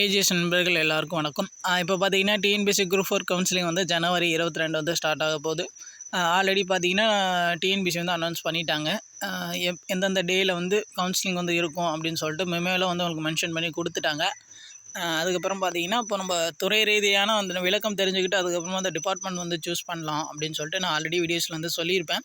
AGS நண்பர்கள் எல்லாருக்கும் வணக்கம். இப்போ பார்த்தீங்கன்னா டிஎன்பிஎஸ்சி குரூப் ஃபோர் கவுன்சிலிங் வந்து ஜனவரி இருபத்தி ரெண்டு வந்து ஸ்டார்ட் ஆக போகுது. ஆல்ரெடி பார்த்தீங்கன்னா டிஎன்பிஎஸ்சி வந்து அனௌன்ஸ் பண்ணிட்டாங்க. எப் எந்தெந்த டேயில் வந்து கவுன்சிலிங் வந்து இருக்கும் அப்படின்னு சொல்லிட்டு மெமோவில் வந்து உங்களுக்கு மென்ஷன் பண்ணி கொடுத்துட்டாங்க. அதுக்கப்புறம் பார்த்தீங்கன்னா இப்போ நம்ம துறை ரீதியான அந்த விளக்கம் தெரிஞ்சுக்கிட்டு அதுக்கப்புறமா அந்த டிபார்ட்மெண்ட் வந்து சூஸ் பண்ணலாம் அப்படின்னு சொல்லிட்டு நான் ஆல்ரெடி வீடியோஸில் வந்து சொல்லியிருப்பேன்.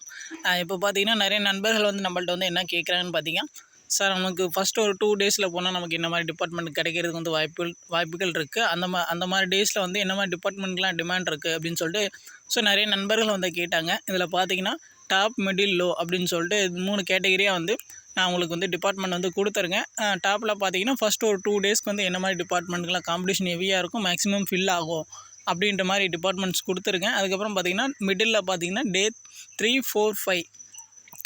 இப்போ பார்த்தீங்கன்னா நிறைய நண்பர்கள் வந்து நம்மள்ட்ட வந்து என்ன கேட்குறாங்கன்னு பார்த்தீங்கன்னா சார் நமக்கு ஃபஸ்ட்டு ஒரு டூ டேஸில் போனால் நமக்கு என்ன மாதிரி டிபார்ட்மெண்ட் கிடைக்கிறதுக்கு வந்து வாய்ப்புகள் வாய்ப்புகள் இருக்குது அந்த மா அந்த மாதிரி டேஸில் வந்து என்ன மாதிரி டிபார்ட்மெண்ட்லாம் டிமாண்ட் இருக்குது அப்படின்னு சொல்லிட்டு ஸோ நிறைய நண்பர்கள் வந்து கேட்டாங்க. இதில் பார்த்தீங்கன்னா டாப் மிடில் லோ அப்படின்னு சொல்லிட்டு இது மூணு கேட்டகரியாக வந்து நான் உங்களுக்கு வந்து டிபார்ட்மெண்ட் வந்து கொடுத்துருங்க. டாப்பில் பார்த்தீங்கன்னா ஃபஸ்ட்டு ஒரு டூ டேஸ்க்கு வந்து என்ன மாதிரி டிபார்ட்மெண்ட்லாம் காம்படிஷன் ஹெவியாக இருக்கும் மேக்ஸிமம் ஃபில் ஆகும் அப்படின்ற மாதிரி டிபார்ட்மெண்ட்ஸ் கொடுத்துருக்கேன் அதுக்கப்புறம் பார்த்தீங்கன்னா மிடில் பார்த்தீங்கன்னா டே த்ரீ ஃபோர் ஃபைவ்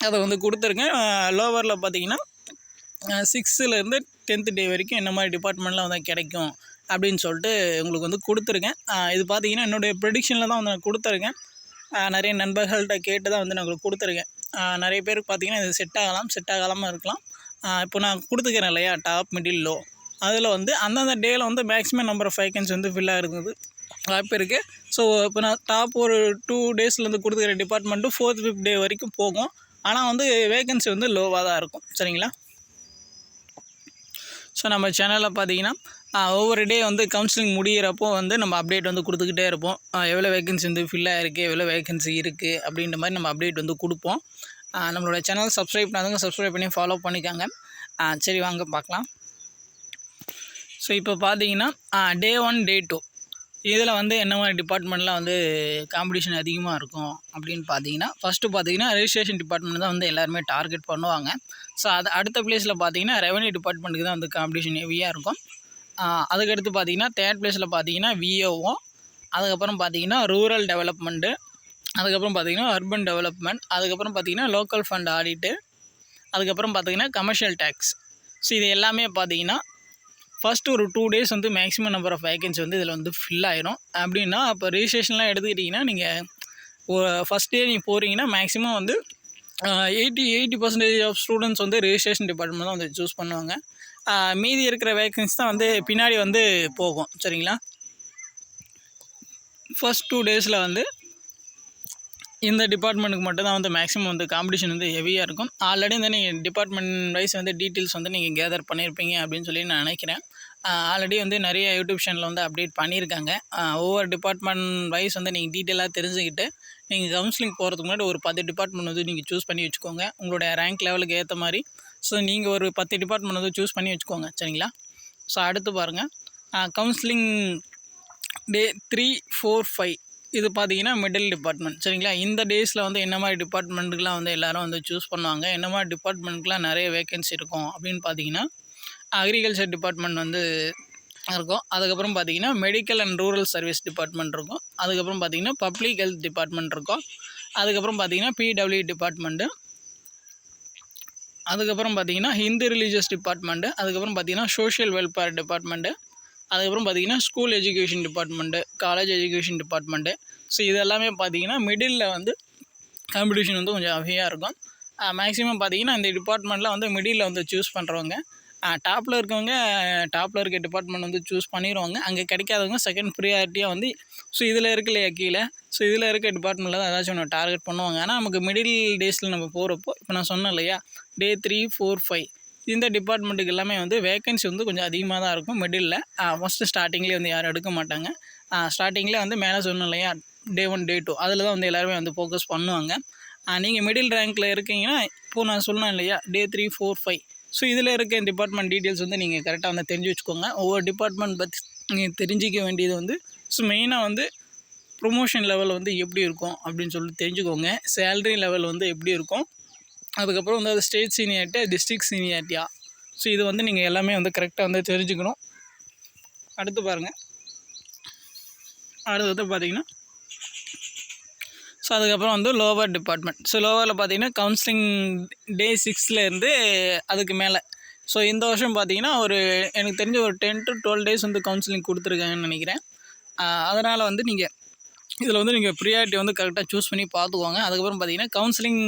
அதை வந்து கொடுத்துருக்கேன் லோவரில் பார்த்தீங்கன்னா சிக்ஸ்த்துலேருந்து டென்த்து டே வரைக்கும் என்ன மாதிரி டிபார்ட்மெண்ட்லாம் வந்து கிடைக்கும் அப்படின்னு சொல்லிட்டு உங்களுக்கு வந்து கொடுத்துருக்கேன். இது பார்த்தீங்கன்னா என்னுடைய ப்ரெடிக்ஷனில் தான் வந்து நான் கொடுத்துருக்கேன். நிறைய நண்பர்கள்ட்ட கேட்டு தான் வந்து நான் உங்களுக்கு கொடுத்துருக்கேன். நிறைய பேருக்கு பார்த்தீங்கன்னா இது செட் ஆகலாம் செட் ஆகாமல் இருக்கலாம். இப்போ நான் கொடுத்துக்கிறேன் இல்லையா? டாப் மிடில் லோ அதில் வந்து அந்தந்த டேயில் வந்து மேக்ஸிமம் நம்பர் ஆஃப் வேகன்சி வந்து ஃபில் இருந்தது வாய்ப்பு இருக்குது ஸோ இப்போ நான் டாப் ஒரு டூ டேஸ்லேருந்து கொடுத்துக்கிற டிபார்ட்மெண்ட்டு ஃபோர்த் ஃபிஃப்த் டே வரைக்கும் போகும். ஆனால் வந்து வேகன்சி வந்து லோவாக தான் இருக்கும். சரிங்களா? ஸோ நம்ம சேனலில் பார்த்தீங்கன்னா ஒவ்வொரு டே வந்து கவுன்சிலிங் முடியிறப்போ வந்து நம்ம அப்டேட் வந்து கொடுத்துக்கிட்டே இருப்போம். எவ்வளோ வேகன்சி வந்து ஃபில் ஆகிருக்கு எவ்வளோ வேகன்சி இருக்குது அப்படின்ற மாதிரி நம்ம அப்டேட் வந்து கொடுப்போம். நம்மளோட சேனல் சப்ஸ்கிரைப் பண்ணாதவங்க சப்ஸ்கிரைப் பண்ணி ஃபாலோ பண்ணிக்காங்க. சரி வாங்க பார்க்கலாம். ஸோ இப்போ பார்த்தீங்கன்னா டே ஒன் டே டூ இதில் வந்து என்ன மாதிரி டிபார்ட்மெண்ட்லாம் வந்து காம்படிஷன் அதிகமாக இருக்கும் அப்படின்னு பார்த்தீங்கன்னா ஃபஸ்ட்டு பார்த்தீங்கன்னா ரெஜிஸ்ட்ரேஷன் டிபார்ட்மெண்ட் தான் வந்து எல்லாருமே டார்கெட் பண்ணுவாங்க. ஸோ அது அடுத்த பிளேஸில் பார்த்தீங்கன்னா ரெவன்யூ டிபார்ட்மெண்ட்டுக்கு தான் வந்து காம்படிஷன் ஹெவியாக இருக்கும். அதுக்கடுத்து பார்த்தீங்கன்னா தேர்ட் பிளேஸில் பார்த்தீங்கன்னா விஓஓ அதுக்கப்புறம் பார்த்தீங்கன்னா ரூரல் டெவலப்மெண்ட்டு அதுக்கப்புறம் பார்த்தீங்கன்னா அர்பன் டெவலப்மெண்ட் அதுக்கப்புறம் பார்த்தீங்கன்னா லோக்கல் ஃபண்ட் ஆடிட்டு அதுக்கப்புறம் பார்த்தீங்கன்னா கமர்ஷியல் டேக்ஸ் ஸோ இது எல்லாமே பார்த்தீங்கன்னா ஃபஸ்ட்டு ஒரு டூ டேஸ் வந்து மேக்ஸிமம் நம்பர் ஆஃப் வேகன்சி வந்து இதில் வந்து ஃபில் ஆயிரும். அப்படின்னா அப்போ ரிஜிஸ்ட்ரேஷன்லாம் எடுத்துக்கிட்டிங்கன்னா நீங்கள் ஃபஸ்ட் டே நீங்கள் போகிறீங்கன்னா மேக்ஸிமம் வந்து eighty eighty percentage of students வந்து ரிஜிஸ்ட்ரேஷன் டிபார்ட்மெண்ட் தான் வந்து சூஸ் பண்ணுவாங்க. மீதி இருக்கிற வேகன்சி தான் வந்து பின்னாடி வந்து போகும். சரிங்களா? ஃபஸ்ட் டூ டேஸில் வந்து இந்த டிபார்ட்மெண்ட்டுக்கு மட்டும் தான் வந்து மேக்ஸிமம் வந்து காம்படிஷன் வந்து ஹெவியாக இருக்கும். ஆல்ரெடி வந்து நீங்கள் டிபார்ட்மெண்ட் வைஸ் வந்து டீட்டெயில்ஸ் வந்து நீங்கள் கேதர் பண்ணியிருப்பீங்க அப்படின்னு சொல்லி நான் நினைக்கிறேன். ஆல்ரெடி வந்து நிறைய யூடியூப் சேனலில் வந்து அப்டேட் பண்ணியிருக்காங்க. ஒவ்வொரு டிபார்ட்மெண்ட் வைஸ் வந்து நீங்கள் டீட்டெயிலாக தெரிஞ்சுக்கிட்டு நீங்கள் கவுன்சிலிங் போகிறதுக்கு முன்னாடி ஒரு பத்து டிபார்ட்மெண்ட் வந்து நீங்கள் சூஸ் பண்ணி வச்சுக்கோங்க. உங்களுடைய ரேங்க் லெவலுக்கு ஏற்ற மாதிரி. ஸோ நீங்கள் ஒரு பத்து டிபார்ட்மெண்ட் வந்து சூஸ் பண்ணி வச்சுக்கோங்க சரிங்களா? ஸோ அடுத்து பாருங்கள் counselling day three four five இது பார்த்தீங்கன்னா மிடில் டிபார்ட்மெண்ட் சரிங்களா? இந்த டேஸில் வந்து என்ன மாதிரி டிபார்ட்மெண்ட்டுக்கெலாம் வந்து எல்லாரும் வந்து சூஸ் பண்ணுவாங்க? என்ன மாதிரி டிபார்ட்மெண்ட்க்குலாம் நிறைய வேகன்சி இருக்கும்? அப்படின்னு பார்த்தீங்கன்னா அக்ரிகல்ச்சர் டிபார்ட்மெண்ட் வந்து இருக்கும். அதுக்கப்புறம் பார்த்தீங்கன்னா medical and rural service department இருக்கும். அதுக்கப்புறம் பார்த்தீங்கன்னா பப்ளிக் ஹெல்த் டிபார்ட்மெண்ட் இருக்கும். அதுக்கப்புறம் பார்த்தீங்கன்னா பிடபிள்யூ டிபார்ட்மெண்ட்டு அதுக்கப்புறம் பார்த்தீங்கன்னா ஹிந்து ரிலீஜியஸ் டிபார்ட்மெண்ட்டு அதுக்கப்புறம் பார்த்தீங்கன்னா சோஷியல் வெல்ஃபேர் டிபார்ட்மெண்ட்டு அதுக்கப்புறம் பார்த்தீங்கன்னா school education department college education department so இது எல்லாமே பார்த்தீங்கன்னா மிடில் வந்து காம்படிஷன் வந்து கொஞ்சம் ஹெவியாக இருக்கும். மேக்ஸிமம் பார்த்தீங்கன்னா இந்த டிபார்ட்மெண்ட்டில் வந்து மிடில் வந்து சூஸ் பண்ணுறவங்க டாப்பில் இருக்கவங்க டாப்பில் இருக்க டிபார்ட்மெண்ட் வந்து சூஸ் பண்ணிடுவாங்க அங்கே கிடைக்காதவங்க செகண்ட் ப்ரியாரிட்டியாக வந்து ஸோ இதில் இருக்கலையா கீழே? ஸோ இதில் இருக்க டிபார்ட்மெண்ட்டில் தான் ஏதாச்சும் ஒன்று டார்கெட் பண்ணுவாங்க. ஆனால் நமக்கு மிடில் டேஸில் நம்ம போகிறப்போ இப்போ நான் சொன்னேன் இல்லையா? டே த்ரீ ஃபோர் ஃபைவ் இந்த டிபார்ட்மெண்ட்டுக்கு எல்லாமே வந்து வேகன்சி வந்து கொஞ்சம் அதிகமாக தான் இருக்கும் மிடில் ஃபஸ்ட்டு ஸ்டார்டிங்லேயே வந்து யாரும் எடுக்க மாட்டாங்க. ஸ்டார்டிங்கில் வந்து மேலே சொன்னோம் இல்லையா டே ஒன் டே டூ அதில் தான் வந்து எல்லாருமே வந்து ஃபோக்கஸ் பண்ணுவாங்க. நீங்கள் மிடில் ரேங்க்கில் இருக்கீங்கன்னா இப்போது நான் சொன்னேன் இல்லையா day three four five so இதில் இருக்க டிபார்ட்மெண்ட் டீட்டெயில்ஸ் வந்து நீங்கள் கரெக்டாக வந்து தெரிஞ்சு வச்சுக்கோங்க. ஒவ்வொரு டிபார்ட்மெண்ட் பற்றி நீங்கள் தெரிஞ்சிக்க வேண்டியது வந்து ஸோ மெயினாக வந்து ப்ரொமோஷன் லெவல் வந்து எப்படி இருக்கும் அப்படின்னு சொல்லி தெரிஞ்சுக்கோங்க. சேலரி லெவல் வந்து எப்படி இருக்கும். அதுக்கப்புறம் வந்து அது ஸ்டேட் சீனியாரிட்டியா டிஸ்ட்ரிக்ட் சீனியாரிட்டியா ஸோ இது வந்து நீங்கள் எல்லாமே வந்து கரெக்டாக வந்து தெரிஞ்சுக்கணும். அடுத்து பாருங்கள் அடுத்து வந்து பார்த்தீங்கன்னா ஸோ அதுக்கப்புறம் வந்து லோவர் டிபார்ட்மெண்ட் ஸோ லோவரில் பார்த்தீங்கன்னா கவுன்சிலிங் டே சிக்ஸ்லேருந்து அதுக்கு மேலே. ஸோ இந்த வருஷம் பார்த்தீங்கன்னா ஒரு எனக்கு தெரிஞ்ச ஒரு டென் டு டுவெல் டேஸ் வந்து கவுன்சிலிங் கொடுத்துருக்காங்கன்னு நினைக்கிறேன். அதனால் வந்து நீங்கள் இதில் வந்து நீங்கள் ப்ரியாரிட்டி வந்து கரெக்டாக சூஸ் பண்ணி பார்த்துக்கோங்க. அதுக்கப்புறம் பார்த்தீங்கன்னா கவுன்சிலிங்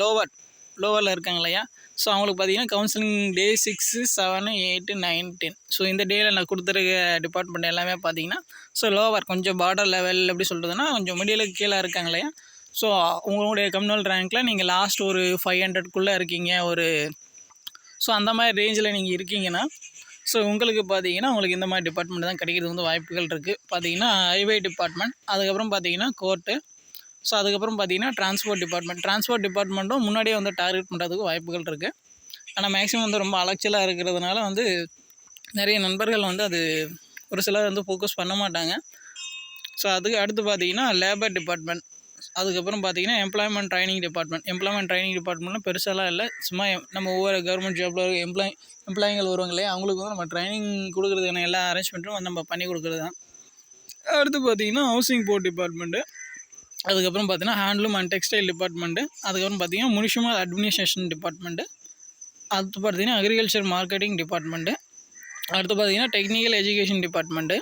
லோவர் லோவரில் இருக்காங்க இல்லையா? ஸோ அவங்களுக்கு பார்த்தீங்கன்னா counselling day six seven eight nine ten so இந்த டேயில் நான் கொடுத்துருக்க டிபார்ட்மெண்ட் எல்லாமே பார்த்தீங்கன்னா ஸோ லோவர் கொஞ்சம் பார்டர் லெவல் எப்படி சொல்கிறதுனா கொஞ்சம் மிடியலுக்கு கீழே இருக்காங்க இல்லையா? ஸோ உங்களுடைய கம்யூனல் ரேங்க்கில் நீங்கள் லாஸ்ட் ஒரு ஃபைவ் ஹண்ட்ரட்குள்ளே இருக்கீங்க ஒரு ஸோ அந்த மாதிரி ரேஞ்சில் நீங்கள் இருக்கீங்கன்னா ஸோ உங்களுக்கு பார்த்தீங்கன்னா உங்களுக்கு இந்த மாதிரி டிபார்ட்மெண்ட் தான் கிடைக்கிறது வந்து வாய்ப்புகள் இருக்குது பார்த்தீங்கன்னா ஹைவே டிபார்ட்மெண்ட் அதுக்கப்புறம் பார்த்தீங்கன்னா கோர்ட்டு ஸோ அதுக்கப்புறம் பார்த்தீங்கன்னா டிரான்ஸ்போர்ட் டிபார்ட்மெண்ட் டிரான்ஸ்போர்ட் டிபார்ட்மெண்ட்டும் முன்னாடியே வந்து டார்கெட் பண்ணுறதுக்கு வாய்ப்புகள் இருக்குது ஆனால் மேக்ஸிமம் வந்து ரொம்ப அலைச்சலாக இருக்கிறதுனால வந்து நிறைய நண்பர்கள் வந்து அது ஒரு சிலர் வந்து ஃபோக்கஸ் பண்ண மாட்டாங்க. ஸோ அதுக்கு அடுத்து பார்த்தீங்கன்னா லேபர் டிபார்ட்மெண்ட் அதுக்கப்புறம் பார்த்தீங்கன்னா employment training department employment training டிபார்ட்மெண்ட்லாம் பெருசாலாம் இல்லை. சும்மா நம்ம ஒவ்வொரு கவர்மெண்ட் ஜாப்பில் எம்ப்ளாய் எம்ப்ளாயிங்கள் வருவாங்க இல்லையா? அவங்களுக்கு வந்து நம்ம ட்ரைனிங் கொடுக்குறதுக்கான எல்லா அரேஞ்ச்மெண்ட்டும் வந்து நம்ம பண்ணி கொடுக்குறது தான் அடுத்து பார்த்தீங்கன்னா ஹவுசிங் போர்ட் டிபார்ட்மெண்ட்டு அதுக்கப்புறம் பார்த்தீங்கன்னா ஹேண்ட்லூம் அண்ட் டெக்ஸ்டைல் டிபார்ட்மெண்ட்டு அதுக்கப்புறம் பார்த்தீங்கன்னா முனிஷிமல் அட்மினிஸ்ட்ரேஷன் டிபார்ட்மெண்ட்டு அடுத்து பார்த்தீங்கன்னா அக்ரிகல்ச்சர் மார்க்கெட்டிங் டிபார்ட்மெண்ட்டு அடுத்து பார்த்தீங்கன்னா டெக்னிக்கல் எஜுகேஷன் டிபார்ட்மெண்ட்டு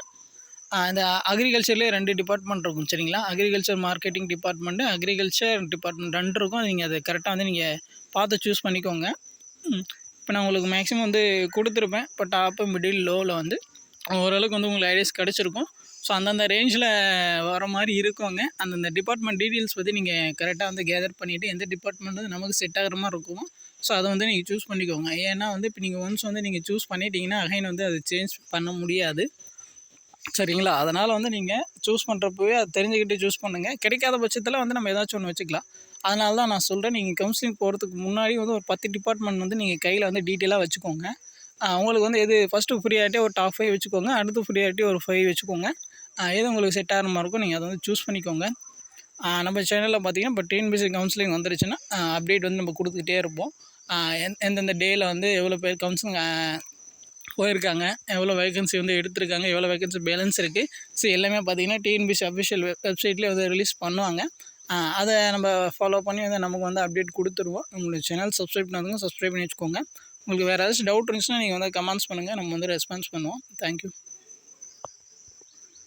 இந்த அக்ரிகல்ச்சர்லேயே ரெண்டு டிபார்ட்மெண்ட் இருக்கும் சரிங்களா? Agriculture marketing department agriculture department ரெண்டு இருக்கும். நீங்கள் அதை கரெக்டாக வந்து நீங்கள் பார்த்து சூஸ் பண்ணிக்கோங்க. இப்போ நான் உங்களுக்கு மேக்ஸிமம் வந்து கொடுத்துருப்பேன். இப்போ டாப்பு மிடில் லோவில் வந்து ஓரளவுக்கு வந்து உங்களுக்கு ஐடியாஸ் கிடச்சிருக்கும். ஸோ அந்தந்த ரேஞ்சில் வர மாதிரி இருக்குங்க. அந்தந்த டிபார்ட்மெண்ட் டீட்டெயில்ஸ் பற்றி நீங்கள் கரெக்டாக வந்து கேதர் பண்ணிவிட்டு எந்த டிபார்ட்மெண்ட் வந்து நமக்கு செட் ஆகிற மாதிரி இருக்குமோ ஸோ அதை வந்து நீங்கள் சூஸ் பண்ணிக்கோங்க. ஏன்னா வந்து இப்போ நீங்கள் ஒன்ஸ் வந்து நீங்கள் சூஸ் பண்ணிட்டீங்கன்னா அகைன் வந்து அது சேஞ்ச் பண்ண முடியாது. சரிங்களா? அதனால் வந்து நீங்கள் சூஸ் பண்ணுறப்பவே அதை தெரிஞ்சுக்கிட்டு சூஸ் பண்ணுங்கள் கிடைக்காத பட்சத்தில் வந்து நம்ம ஏதாச்சும் ஒன்று வச்சுக்கலாம். அதனால தான் நான் சொல்கிறேன் நீங்கள் கவுன்சிலிங் போகிறதுக்கு முன்னாடி வந்து ஒரு பத்து டிபார்ட்மெண்ட் வந்து நீங்கள் கையில் வந்து டீட்டெயிலாக வச்சுக்கோங்க. உங்களுக்கு வந்து எது ஃபஸ்ட்டு ஃப்ரீயாகிட்டே ஒரு டாப் ஃபைவ் வச்சுக்கோங்க அடுத்து ஃப்ரீயாகிட்டே ஒரு ஃபைவ் வச்சுக்கோங்க. எது உங்களுக்கு செட் ஆகிற மாதிரி இருக்கும் நீங்கள் அதை வந்து சூஸ் பண்ணிக்கோங்க. நம்ம சேனலில் பார்த்தீங்கன்னா இப்போ டிஎன்பிசி கவுன்சிலிங் வந்துருச்சுன்னா அப்டேட் வந்து நம்ம கொடுத்துக்கிட்டே இருப்போம். எந்த- எந்தெந்த டேயில் வந்து எவ்வளோ பேர் கவுன்சிலிங் போயிருக்காங்க எவ்வளோ வேகன்சி வந்து எடுத்திருக்காங்க எவ்வளோ வேகன்சி பேலன்ஸ் இருக்குது ஸோ எல்லாமே பார்த்தீங்கன்னா டிஎன்பிசி அஃபிஷியல் வெப் வெப்சைட்லேயே வந்து ரிலீஸ் பண்ணுவாங்க. அதை நம்ம ஃபாலோ பண்ணி வந்து நமக்கு வந்து அப்டேட் கொடுத்துருவோம். உங்களுடைய சேனல் சப்ஸ்கிரைப் பண்ணதுங்க சப்ஸ்கிரைப் பண்ணி வச்சுக்கோங்க. உங்களுக்கு வேறு ஏதாச்சும் டவுட் இருந்துச்சுன்னா நீங்கள் வந்து கமெண்ட்ஸ் பண்ணுங்கள் நம்ம வந்து ரெஸ்பான்ஸ் பண்ணுவோம். தேங்க்யூ